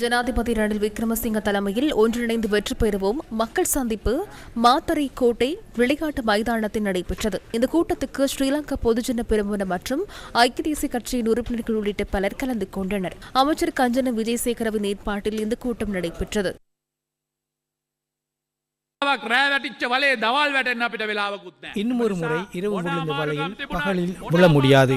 ஜனாதிபதி ரணில் விக்ரமசிங்க தலைமையில் ஒன்றிணைந்து வெற்றி பெறுவோம். மக்கள் சந்திப்பு மாத்தரை கோட்டை விளையாட்டு மைதானத்தில் நடைபெற்றது. இந்த கூட்டத்துக்கு ஸ்ரீலங்கா பொதுஜன பெருமுன மற்றும் ஐக்கிய தேசிய கட்சியின் உறுப்பினர்கள் உள்ளிட்ட பலர் கலந்து கொண்டனர். அமைச்சர் கஞ்சன விஜயசேகரவின் ஏற்பாட்டில் இந்த கூட்டம் நடைபெற்றது. இன்னும் ஒரு முறை இரவு முடியாது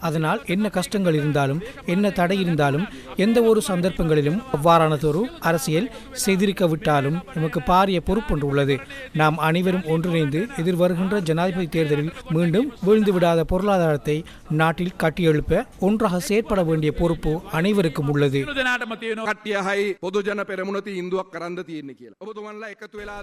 அதனால் என்ன கஷ்டங்கள் இருந்தாலும் என்ன தடை இருந்தாலும் எந்த ஒரு சந்தர்ப்பங்களிலும் அவ்வாறானதொரு அரசியல் செய்திருக்க விட்டாலும் நமக்கு பாரிய பொறுப்பொன்று உள்ளது. நாம் அனைவரும் ஒன்றிணைந்து எதிர்வருகின்ற ஜனாதிபதி தேர்தலில் மீண்டும் வீழ்ந்துவிடாத பொருளாதாரத்தை நாட்டில் கட்டியெழுப்ப ஒன்றாக செயற்பட வேண்டிய பொறுப்பு அனைவருக்கும் உள்ளது.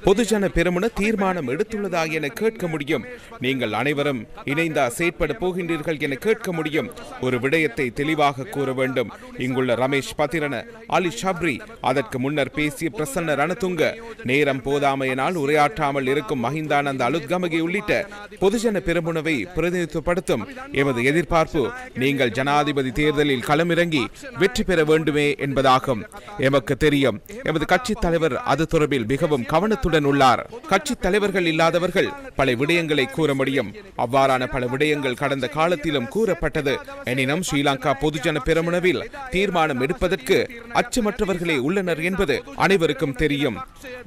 பொதுஜன பெருமுன தீர்மானம் எடுத்துள்ளதாக என கேட்க முடியும். நீங்கள் அனைவரும் இணைந்தா செயற்பட போகின்றீர்கள் என கேட்க முடியும். முடியும். ஒரு விடயத்தை தெளிவாக கூற வேண்டும். இங்குள்ள ரமேஷ் பத்திரன அலி ஷப்ரி அதற்கு முன்னர் பேசிய பிரசன்ன ரணதுங்க நேரம் போதாமையினால் உரையாற்றாமல் இருக்கும் மஹிந்தானந்த அலுத்கமகி உள்ளிட்ட பொதுஜன பெருமுனவை பிரதிநிதித்துவப்படுத்தும். எமது எதிர்பார்ப்பு நீங்கள் ஜனாதிபதி தேர்தலில் களமிறங்கி வெற்றி பெற வேண்டுமே என்பதாகும். எமக்கு தெரியும் எமது கட்சி தலைவர் அது தொடர்பில் மிகவும் கவனத்துடன் உள்ளார். கட்சி தலைவர்கள் இல்லாதவர்கள் பல விடயங்களை கூற முடியும். அவ்வாறான பல விடயங்கள் கடந்த காலத்திலும் கூறப்பட்ட கூறப்பட்டது எனினும் ஸ்ரீலங்கா பொதுஜன பெருமுனவில் தீர்மானம் எடுப்பதற்கு அச்சமற்றவர்களே உள்ளனர் என்பது அனைவருக்கும் தெரியும்.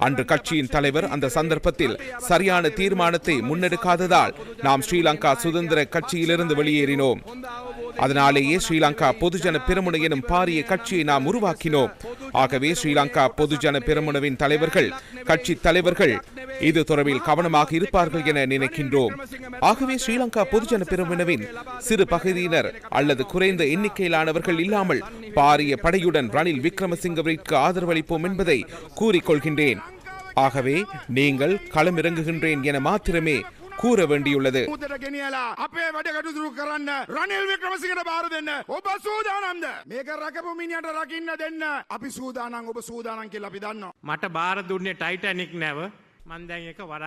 அன்று கட்சியின் தலைவர் அந்த சந்தர்ப்பத்தில் சரியான தீர்மானத்தை முன்னெடுக்காததால் நாம் ஸ்ரீலங்கா சுதந்திர கட்சியிலிருந்து வெளியேறினோம். அதனாலேயே ஸ்ரீலங்கா பொதுஜன பெருமுன எனும் பாரிய கட்சியை நாம் உருவாக்கினோம். ஆகவே ஸ்ரீலங்கா பொதுஜன பெருமுனவின் தலைவர்கள் கட்சி தலைவர்கள் இது தொடர்பில் கவனமாக இருப்பார்கள் என நினைக்கின்றோம் ஆகவே ஸ்ரீலங்கா பொதுஜன பெருமுனவின் சிறு பகுதியினர் அல்லது குறைந்த எண்ணிக்கையிலானவர்கள் இல்லாமல் பாரிய படையுடன் ரணில் விக்ரமசிங்கவிற்கு ஆதரவளிப்போம் என்பதை கூறிக்கொள்கின்றேன் ஆகவே நீங்கள் களமிறங்குகின்றேன் என மாத்திரமே கூற வேண்டியுள்ளது මුදට ගෙනියලා අපේ වැඩ කටුතුරු කරන්න රනිල් වික්‍රමසිංහට බාර දෙන්න ඔබ සූදානම්ද මේක රකපු මිනිහට රකින්න දෙන්න අපි සූදානන් ඔබ සූදානන් කියලා අපි දන්නවා මට බාර දුන්නේ ටයිටනික් නැව මන්දැන් එක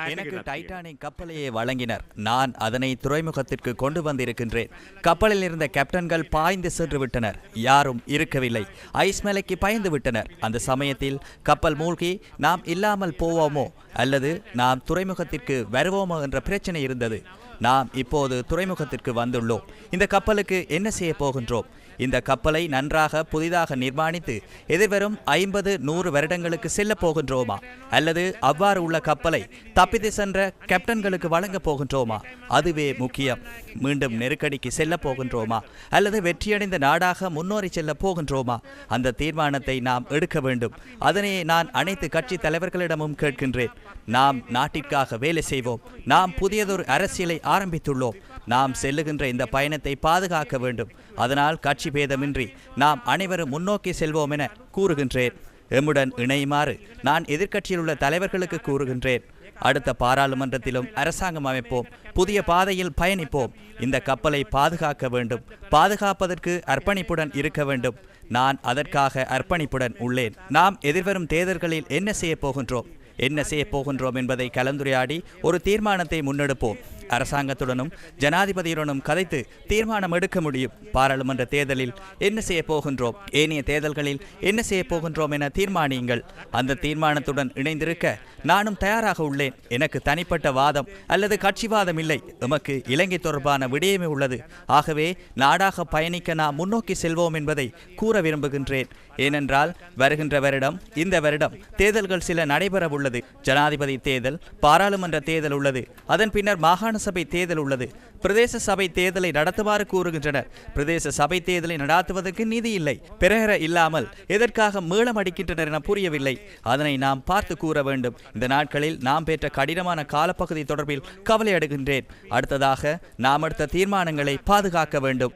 எனக்கு டைட்டானிக் கப்பலையே வழங்கினர். நான் அதனை துறைமுகத்திற்கு கொண்டு வந்திருக்கின்றேன். கப்பலில் இருந்த கேப்டன்கள் பாய்ந்து சென்று விட்டனர். யாரும் இருக்கவில்லை. ஐஸ் மேலைக்கு பயந்து விட்டனர். அந்த சமயத்தில் கப்பல் மூழ்கி நாம் இல்லாமல் போவோமோ? அல்லது நாம் துறைமுகத்திற்கு வருவோமோ என்ற பிரச்சனை இருந்தது. நாம் இப்போது துறைமுகத்திற்கு வந்துள்ளோம். இந்த கப்பலுக்கு என்ன செய்ய போகின்றோம்? இந்த கப்பலை நன்றாக புதிதாக நிர்மாணித்து எதிர்வரும் ஐம்பது நூறு வருடங்களுக்கு செல்லப் போகின்றோமா? அல்லது அவ்வாறு உள்ள கப்பலை தப்பித்து சென்ற கேப்டன்களுக்கு வழங்கப் போகின்றோமா? அதுவே முக்கியம். மீண்டும் நெருக்கடிக்கு செல்ல போகின்றோமா? அல்லது வெற்றியடைந்த நாடாக முன்னோறி செல்ல போகின்றோமா? அந்த தீர்மானத்தை நாம் எடுக்க வேண்டும். அதனை நான் அனைத்து கட்சி தலைவர்களிடமும் கேட்கின்றேன். நாம் நாட்டிற்காக வேலை செய்வோம். நாம் புதியதொரு அரசியலை ஆரம்பித்துள்ளோம். நாம் செல்லுகின்ற இந்த பயணத்தை பாதுகாக்க வேண்டும். அதனால் கட்சி பேதமின்றி நாம் அனைவரும் முன்னோக்கி செல்வோம் என கூறுகின்றேன். எம்முடன் இணையுமாறு நான் எதிர்க்கட்சியில் உள்ள தலைவர்களுக்கு கூறுகின்றேன். அடுத்த பாராளுமன்றத்திலும் அரசாங்கம் அமைப்போம். புதிய பாதையில் பயணிப்போம். இந்த கப்பலை பாதுகாக்க வேண்டும். பாதுகாப்பதற்கு அர்ப்பணிப்புடன் இருக்க வேண்டும். நான் அதற்காக அர்ப்பணிப்புடன் உள்ளேன். நாம் எதிர்வரும் தேர்தல்களில் என்ன செய்ய போகின்றோம்? என்ன செய்ய போகின்றோம் என்பதை கலந்துரையாடி ஒரு தீர்மானத்தை முன்னெடுப்போம். அரசாங்கத்துடனும் ஜனாதிபதியுடனும் கதைத்து தீர்மானம் எடுக்க முடியும். பாராளுமன்ற தேர்தலில் என்ன செய்ய போகின்றோம்? ஏனைய தேர்தல்களில் என்ன செய்ய போகின்றோம் என தீர்மானியுங்கள். அந்த தீர்மானத்துடன் இணைந்திருக்க நானும் தயாராக உள்ளேன். எனக்கு தனிப்பட்ட வாதம் அல்லது கட்சிவாதம் இல்லை. எமக்கு இலங்கை தொடர்பான விடயமே உள்ளது. ஆகவே நாடாக பயணிக்க நாம் முன்னோக்கி செல்வோம் என்பதை கூற விரும்புகின்றேன். ஏனென்றால் வருகின்ற வருடம் இந்த வருடம் தேர்தல்கள் சில நடைபெற உள்ளது ஜனாதிபதி தேர்தல் பாராளுமன்ற தேர்தல் உள்ளது. அதன் பின்னர் மாகாண சபை தேர்தல் உள்ளது. பிரதேச சபை தேர்தலை நடத்துமாறு கூறுகின்றனர். பிரதேச சபை தேர்தலை நடாத்துவதற்கு நிதி இல்லை. பெருகர இல்லாமல் எதற்காக மேளம் அடிக்கின்றனர் என புரியவில்லை. அதனை நாம் பார்த்து கூற வேண்டும். இந்த நாட்களில் நாம் பெற்ற கடினமான காலப்பகுதி தொடர்பில் கவலை அடுகின்றேன். அடுத்ததாக நாம் எடுத்த தீர்மானங்களை பாதுகாக்க வேண்டும்.